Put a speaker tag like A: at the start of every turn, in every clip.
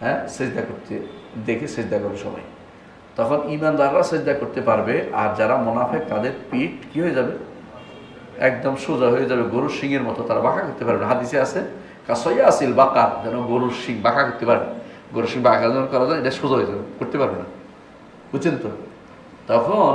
A: হ্যাঁ সেজদা করতে, দেখে সেজদা করে সবাই। তখন ইমানদাররা সেজদা করতে পারবে, আর যারা মোনাফেক, তাদের পিঠ কি হয়ে যাবে? একদম সোজা হয়ে যাবে, গরুর শিংয়ের মতো। তারা বাঁকা করতে পারবে। হাদিসে আছে, কাসইয়া আসিল বাঁকা যেন গরুর শিং বাঁকা করতে পারবে গরুর শিং বাঁকা যেন করা যায়, এটা সোজা হয়ে যাবে, করতে পারবে না। বুঝছেন তো? তখন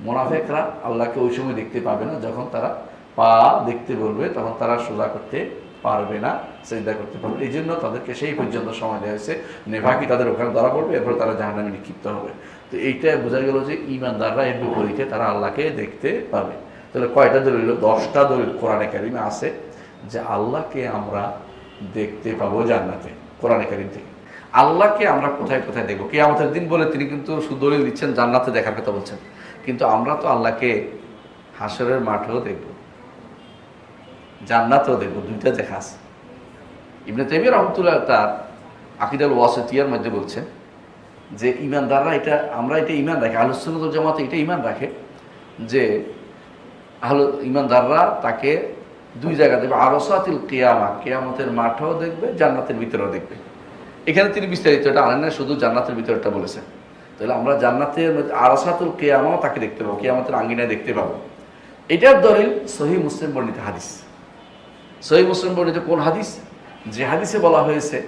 A: মোনাফেকরা আল্লাহকে ওই সময় দেখতে পাবে না। যখন তারা পা দেখতে বলবে, তখন তারা সোজা করতে পারবে না চিন্তা করতে পারবে। এই জন্য তাদেরকে সেই পর্যন্ত সময় দেওয়া হয়েছে। নেভাকি তাদের ওখানে ধরা পড়বে? এরপর তারা জাহান্নামে নিক্ষিপ্ত হবে। তো এইটা বোঝা গেল যে ইমানদাররা এর বিপরীতে তারা আল্লাহকে দেখতে পাবে। তাহলে কয়টা দলিল? দশটা দলিল কোরআনে কারিমে আছে যে আল্লাহকে আমরা দেখতে পাবো জান্নাতে, কোরআনে কারিম থেকে। আল্লাহকে আমরা কোথায় কোথায় দেখব? কে আমাদের দিন বলে তিনি কিন্তু শুধু দলিল দিচ্ছেন, জান্নাতে দেখার কথা বলছেন। কিন্তু আমরা তো আল্লাহকে হাসরের মাঠেও দেখব। জান্নাতেও দেখব, দুইটা দেখা আছে ইবনে তেমিয়া রহমতুল্লাহ তার আকিদাল ওয়াসতিয়ার মধ্যে বলছেন যে ইমানদাররা এটা, আমরা এটা ইমান রাখি আলোচনা জামাতে এটা ইমান রাখে যে আহল ইমানদাররা তাকে দুই জায়গা দেখবে, আরসাতিল কেয়ামা, কেয়ামতের মাঠেও দেখবে, জান্নাতের ভিতরেও দেখবে। এখানে তিনি বিস্তারিত এটা আনেন না শুধু জান্নাতের ভিতরটা বলেছেন। তাহলে আমরা জান্নাতের আরসাতুল কেয়ামাও তাকে দেখতে পাবো, কেয়ামতের আঙ্গিনায় দেখতে পাবো। এটার দলিল সহি মুসলিম বর্ণিত হাদিস। সহি মুসলিম বর্ণিত কোন হাদিস? যে হাদিসে বলা হয়েছে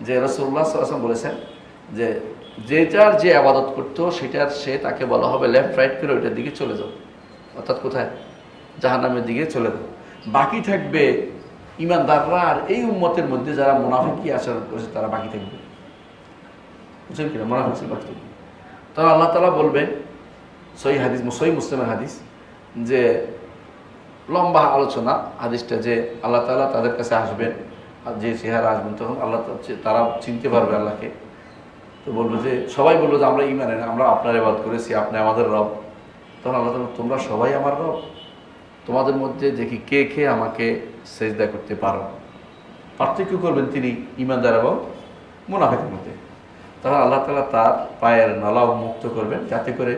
A: যে রসুল্লাহ সাল্লাম বলেছেন যে যেটার যে আবাদত করতো, সেটার সে তাকে বলা হবে লেফট রাইট করে ওইটার দিকে চলে যাও। অর্থাৎ কোথায়? জাহান্নামের দিকে চলে যাও। বাকি থাকবে ইমানদাররা আর এই উম্মতের মধ্যে যারা মোনাফিকি আচরণ করেছে, তারা বাকি থাকবে। বুঝলেন কিনা? মোনাফিক বাকি থাকবে। তখন আল্লাহ তালা বলবেন সই হাদিস সই মুসলিমের হাদিস, যে লম্বা আলোচনা হাদিসটা যে আল্লাহ তালা তাদের কাছে আসবেন, আর যে চেহারা আসবেন, তখন আল্লাহ তারা চিনতে পারবে আল্লাহকে। তো বলব যে, সবাই বলব যে, আমরা ইমানে না আমরা আপনার এবাদ করেছি, আপনি আমাদের রব। তখন আল্লাহ তালা তোমরা সবাই আমার রব। তোমাদের মধ্যে দেখি কে কে আমাকে সেজদা করতে পারো? পার্থক্য করবেন তিনি ইমানদার এবং মুনাফেকের মধ্যে। তখন আল্লাহ তালা তার পায়ের নলাও মুক্ত করবেন, যাতে করে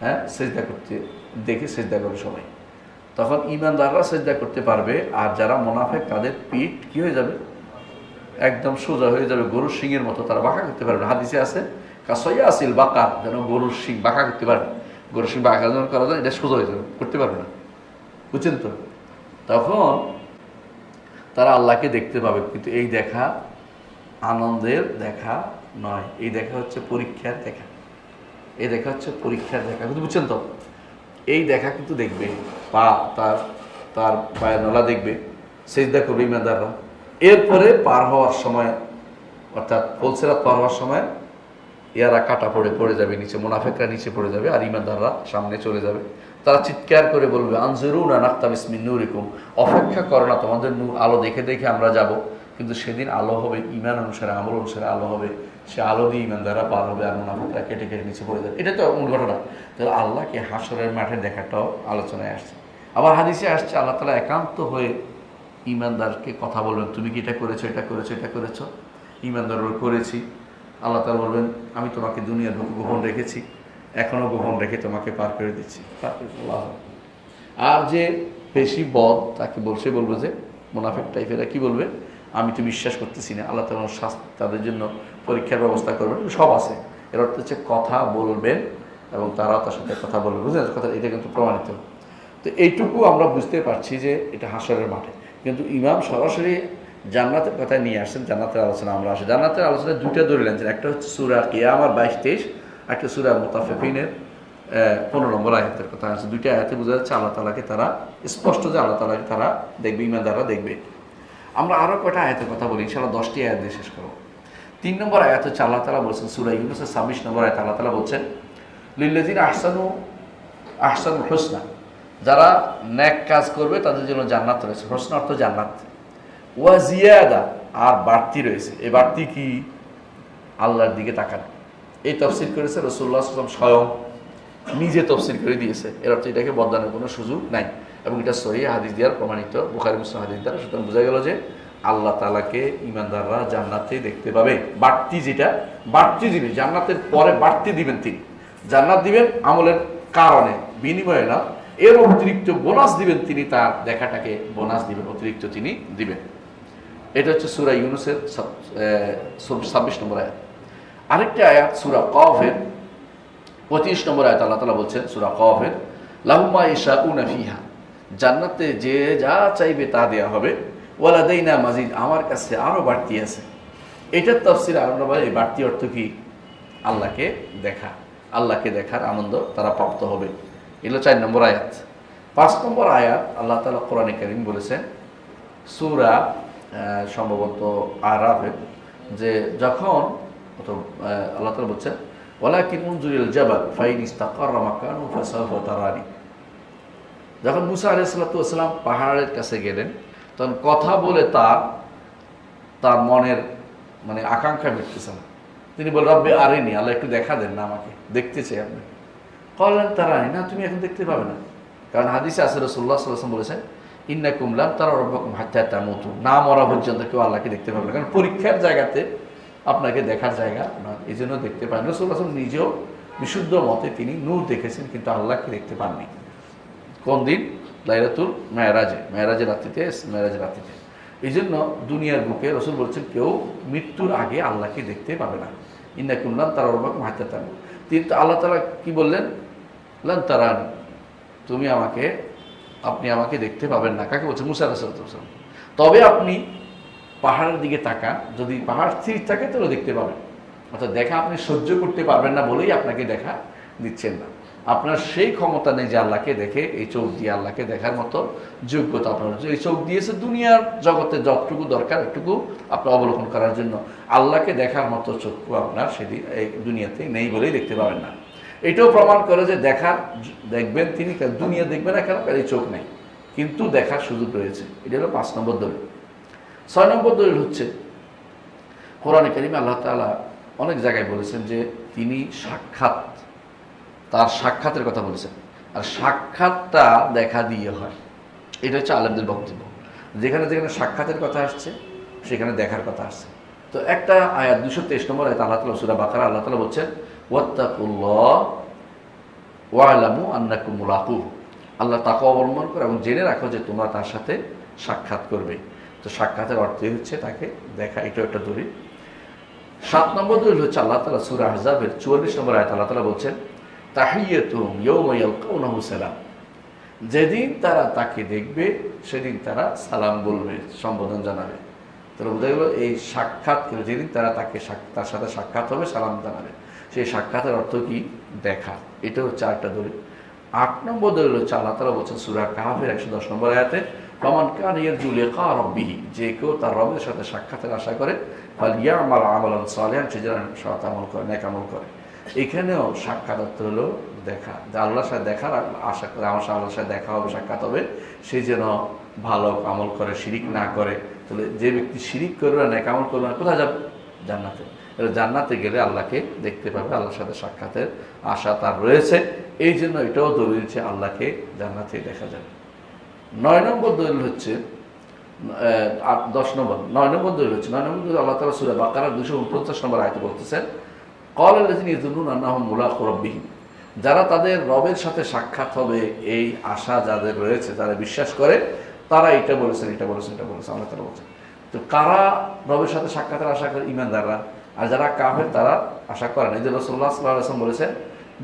A: হ্যাঁ সেজদা করতে, দেখে সেজদা করে সবাই। তখন ইমানদাররা সেজদা করতে পারবে, আর যারা মোনাফেক, তাদের পিঠ কি হয়ে যাবে? একদম সোজা হয়ে যাবে, গরুর শিংয়ের মতো তারা বাঁকা করতে পারবে। হাদিসে আছে কাসইয়া আসিল বাঁকা যেন গরুর শিং বাঁকা করতে পারবে গরুর সিং বাঁকা যেন করা যায়, এটা সোজা হয়ে যাবে, করতে পারবে না। বুঝছেন তো? তখন তারা আল্লাহকে দেখতে পাবে, কিন্তু এই দেখা আনন্দের দেখা নয়। এই দেখা হচ্ছে পরীক্ষার দেখা। এই দেখা হচ্ছে পরীক্ষার দেখা। কিন্তু বুঝছেন তো? এই দেখা কিন্তু দেখবে। পা, তার তার পায়ের নলা দেখবে, সেজদা করবে ইমানদাররা এরপরে পার হওয়ার সময়, অর্থাৎ ফুলসেরাত পার হওয়ার সময়, ইয়ারা কাটা পড়ে পড়ে যাবে নিচে, মুনাফেকরা নিচে পড়ে যাবে আর ইমানদাররা সামনে চলে যাবে। তারা চিৎকার করে বলবে আনজরু না নাক্তাম ইসমিন নুরিকুম। অপেক্ষা করো না, তোমাদের আলো দেখে দেখে আমরা যাব, কিন্তু সেদিন আলো হবে, ইমান অনুসারে, আমল অনুসারে আলো হবে। সে আলো দিয়ে ইমানদাররা পার হবে, আর মুনাফেকরা কেটে কেটে নিচে পড়ে যাবে। এটা তো মূল ঘটনা। তাহলে আল্লাহকে হাসরের মাঠে দেখাটাও আলোচনায় আসছে। আবার হাদিসে আসছে, আল্লাহ তালা একান্ত হয়ে ইমানদারকে কথা বলবেন, তুমি কি এটা করেছ এটা করেছ এটা করেছ? ইমানদার করেছি। আল্লাহ তালা বলবেন, আমি তোমাকে দুনিয়ার গোপন রেখেছি, এখনও গোপন রেখে তোমাকে পার করে দিচ্ছি। পার করে আর যে বেশি বদ, তাকে বলছে, বলব যে মোনাফেক টাইপেরা কি বলবে? আমি তো বিশ্বাস করতেছি না। আল্লাহ তালা শাস্তি তাদের জন্য পরীক্ষার ব্যবস্থা করবেন। সব আছে। এর অর্থ হচ্ছে কথা বলবেন এবং তারাও তার সাথে কথা বলবে। বুঝলেন? কথা এটা কিন্তু প্রমাণিত। তো এইটুকু আমরা বুঝতে পারছি যে এটা হাসরের মাঠে। কিন্তু ইমাম সরাসরি জান্নাতের কথা নিয়ে আসছেন, জান্নাতের আলোচনা আমরা আসি। জান্নাতের আলোচনায় দুইটা দলিল আনছেন একটা হচ্ছে সুরা কিয়ামার বাইশ তেইশ, একটা সুরা মুতাফিফিনের পনেরো নম্বর আয়াতের কথা আছে। দুইটা আয়াতে বোঝা যাচ্ছে আল্লাহ তালাকে তারা স্পষ্ট যে আল্লাহ তালাকে তারা দেখবে, ইমানদাররা দেখবে। আমরা আরও কয়টা আয়াতের কথা বলি? ইনশাআল্লাহ দশটি আয়াত দিয়ে শেষ করব। তিন নম্বর আয়াত হচ্ছে আল্লাহ তালা বলছেন, সুরা ইউনুসের ছাব্বিশ নম্বর আয়াত আল্লাহ তালা বলছেন লিল্লাজিন আহসানু আহসান হোসনা, যারা ন্যাক কাজ করবে তাদের জন্য জান্নাত রয়েছে। হোসনা অর্থ জান্নাত। ওয়া জিয়াদা, আর বাড়তি রয়েছে। এই বাড়তি কি? আল্লাহর দিকে তাকান। এই তফসিল করেছে রসুল্লাহ স্বয়ং। নিজে তফসিল করে দিয়েছে। এর অর্থ এটাকে বদলানোর কোনো সুযোগ নাই। এবং এটা সহি হাদিস দেওয়ার প্রমাণিত, বুখারি মুসলিম হাদিস দ্বারা। সুতরাং বোঝা গেল যে আল্লাহ তালাকে ইমানদাররা জান্নাতে দেখতে পাবে। বাড়তি যেটা, বাড়তি জিনিস, জান্নাতের পরে বাড়তি দিবেন তিনি। জান্নাত দিবেন আমলের কারণে, বিনিময়ে না, এর অতিরিক্ত বোনাস দিবেন তিনি, তার দেখাটাকে বোনাস দিবেন, অতিরিক্ত তিনি দিবেন। এটা হচ্ছে সুরা ইউনুসের ছাব্বিশ নম্বর আয়াত। আরেকটা আয়াত, সুরা কফের, পঁচিশ নম্বর আয়াত আল্লাহ তালা বলছেন, সুরা কফের লাহুমা ইশা উনা ফিহা। জান্নাতে যে যা চাইবে তা দেয়া হবে। ওয়ালা দেইনা মাজিদ, আমার কাছে আরও বাড়তি আছে। এটার তফসির আমরা বলে, এই বাড়তি অর্থ কি? আল্লাহকে দেখা। আল্লাহকে দেখার আনন্দ তারা প্রাপ্ত হবে। এগুলো চার নম্বর আয়াত। পাঁচ নম্বর আয়াত আল্লাহ তালা কোরআনে করিম বলেছেন, সুরা সম্ভবত আরাফের, যে যখন আল্লাহ তালা বলছেন, ওয়ালাকিন মুনজুরিল জাবাল, ফাইন ইস্তাকাররা মাকানু ফাসাফা তারানি। যখন মুসা আলাইসাল্লাম পাহাড়ের কাছে গেলেন, তখন কথা বলে তার তার মনের মানে আকাঙ্ক্ষা মিটতেছে না। তিনি বল রব্বে আরেনি, আল্লাহ একটু দেখা দেন না আমাকে, দেখতে চাই আপনি। কলেন তারা, না, তুমি এখন দেখতে পাবে না। কারণ হাদিসে আসে রসুল্লাহ সাল্লাম বলেছেন ইন্না কুমলাম তারা রব্বাকুম হাত্তা তামুতু। না মরা পর্যন্ত কেউ আল্লাহকে দেখতে পাবে না। কারণ পরীক্ষার জায়গাতে আপনাকে দেখার জায়গা আপনার, এই জন্য দেখতে পান আসলাম নিজেও বিশুদ্ধ মতে তিনি নূর দেখেছেন, কিন্তু আল্লাহকে দেখতে পাননি। কোন দিন? লাইলাতুল মেয়ারাজে মেয়ারাজের রাত্রিতে মেয়ারাজের রাত্রিতে। এই জন্য দুনিয়ার বুকে রসুল বলছেন, কেউ মৃত্যুর আগে আল্লাহকে দেখতে পাবে না। ইন্না কুমলাম তারা হাত্তা তামু তিনি তো আল্লাহ তালা কি বললেন? লান তারান, তুমি আমাকে, আপনি আমাকে দেখতে পাবেন না। কাকে বলছে মুসা রাসুলাম তবে আপনি পাহাড়ের দিকে তাকান। যদি পাহাড় স্থির থাকে, তাহলে দেখতে পাবেন। অর্থাৎ দেখা আপনি সহ্য করতে পারবেন না বলেই আপনাকে দেখা দিচ্ছেন না। আপনার সেই ক্ষমতা নেই যে আল্লাহকে দেখে, এই চোখ দিয়ে আল্লাহকে দেখার মতো যোগ্যতা আপনার এই চোখ দিয়েছে দুনিয়ার জগতে যতটুকু দরকার একটুকু আপনার অবলোকন করার জন্য। আল্লাহকে দেখার মতো চক্ষু আপনার সেদিন এই দুনিয়াতে নেই বলেই দেখতে পাবেন না। এটাও প্রমাণ করে যে দেখার দেখবেন তিনি দুনিয়া দেখবেন না কেন? এই চোখ নেই। কিন্তু দেখার সুযোগ রয়েছে। এটা হলো পাঁচ নম্বর দলিল। ছয় নম্বর দলিল হচ্ছে, কোরআনে কারিমে আল্লাহ তাআলা অনেক জায়গায় বলেছেন যে তিনি সাক্ষাৎ তার সাক্ষাতের কথা বলেছেন আর সাক্ষাৎটা দেখা দিয়ে হয়। এটা হচ্ছে আলেমদের বক্তব্য। যেখানে যেখানে সাক্ষাতের কথা আসছে, সেখানে দেখার কথা আসছে। তো একটা আয়াত দুশো তেইশ নম্বর আয়াত, আল্লাহ তালা সুরা বাকারা, আল্লাহ তালা বলছেন, ওয়াত্তাকুল্লাহ ওয়ালামু আল্লাহ তাকে অবলম্বন করে এবং জেনে রাখো যে তোমরা তার সাথে সাক্ষাৎ করবে। তো সাক্ষাতের অর্থই হচ্ছে তাকে দেখা এটাও একটা দলিল। সাত নম্বর দলিল হচ্ছে আল্লাহ তালা সুরা আহজাবের চুয়াল্লিশ নম্বর আয়াত, আল্লাহ তালা বলছেন তাহিয়াতুম ইয়ৌমা ইয়ালকাউনাহু সালাম। যেদিন তারা তাকে দেখবে, সেদিন তারা সালাম বলবে, সম্বোধন জানাবে। তাহলে বোঝা গেল এই সাক্ষাৎ করে যেদিন তারা তাকে তার সাথে সাক্ষাৎ হবে, সালাম জানাবে। সেই সাক্ষাতের অর্থ কি? দেখা। এটা হচ্ছে আরেকটা দলিল। আট নম্বর দলিল হচ্ছে আল্লাহ তালা বলছেন সুরা কাহাফের একশো দশ নম্বর আয়াতে কমান কান ইয়ার জুলে কা রব্বিহি যে কেউ তার রবের সাথে সাক্ষাতের আশা করে, ফাল ইয়ামাল আমালান সালিহান সে যেন সৎ আমল করে, নেক আমল করে। এখানেও সাক্ষাৎ হলো দেখা। যে আল্লাহর সাথে দেখার আশা করে আমার সাথে আল্লাহর সাথে দেখা হবে, সাক্ষাৎ হবে। সে যেন ভালো আমল করে, শিরিক না করে। তাহলে যে ব্যক্তি শিরিক করবে না কামল করবে না, কোথায় যাবে? জান্নাতে। জান্নাতে গেলে আল্লাহকে দেখতে পাবে, আল্লাহর সাথে সাক্ষাতের আশা তার রয়েছে। এই জন্য এটাও দলিল যে আল্লাহকে জান্নাতে দেখা যাবে। নয় নম্বর দলিল হচ্ছে আট, দশ নম্বর। নয় নম্বর দলিল হচ্ছে, নয় নম্বর আল্লাহ তালা সুরে বাকারা দুশো উনপঞ্চাশ নম্বর আয়তে বলতেছেন কল আল্লাহ ইজুনুন আন্নাহ মুলা রব্বিহীন যারা তাদের রবের সাথে সাক্ষাৎ হবে, এই আশা যাদের রয়েছে, যারা বিশ্বাস করে, তারা এটা বলেছেন এটা বলেছেন এটা বলেছেন, আল্লাহ তালা বলছেন। তো কারা রবের সাথে সাক্ষাতের আশা করে? ইমানদাররা। আর যারা কাফের, তারা আশা করে না। এই যে রসল্লাহ সাল্লাহ আসলাম বলেছেন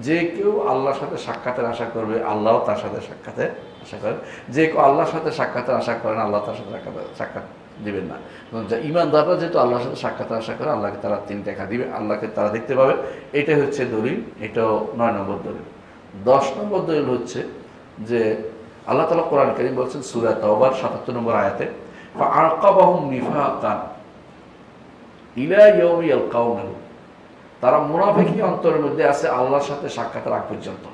A: যে কেউ আল্লাহর সাথে সাক্ষাতের আশা করবে আল্লাহও তার সাথে সাক্ষাতের আশা করে যে কেউ আল্লাহর সাথে সাক্ষাতের আশা করেন আল্লাহ তার সাথে সাক্ষাৎ দিবেন না। এবং যা ইমানদাররা যেহেতু আল্লাহর সাথে সাক্ষাৎ আশা করে আল্লাহকে তারা তিনি দেখা দিবে, আল্লাহকে তারা দেখতে পাবে। এটাই হচ্ছে দলিল, এটাও নয় নম্বর দলিল। দশ নম্বর দলিল হচ্ছে যে আল্লাহ তালা কোরআন করিম বলছেন, সুরা তওবার সাতাত্তর নম্বর আয়াতে আরকাবাহুম নিফাকান ইলা ইয়াউমি ইয়ালকাউনাহু তারা মুনাফিকি অন্তরের মধ্যে আছে আল্লাহর সাথে সাক্ষাৎ আগ পর্যন্ত।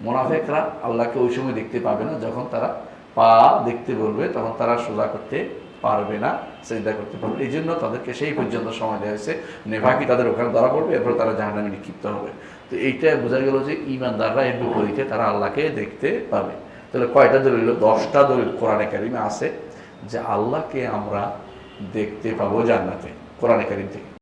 A: মুনাফেকরা আল্লাহকে ওই সময় দেখতে পাবে না, যখন তারা পা দেখতে বলবে, তখন তারা সোজা করতে পারবে না, চিন্তা করতে পারবে এই জন্য তাদেরকে সেই পর্যন্ত সময় দেওয়া হয়েছে। নেভাকি তাদের ওখানে ধরা পড়বে? এরপর তারা জাহানামে নিক্ষিপ্ত হবে। তো এইটা বোঝা গেল যে ইমানদাররা এর বিপরীতে তারা আল্লাহকে দেখতে পাবে। তাহলে কয়টা দলিল? দশটা দলিল কোরআন একাডেমি আছে, যে আল্লাহকে আমরা দেখতে পাবো জান্নাতে, কোরআন একাডেমি থেকে।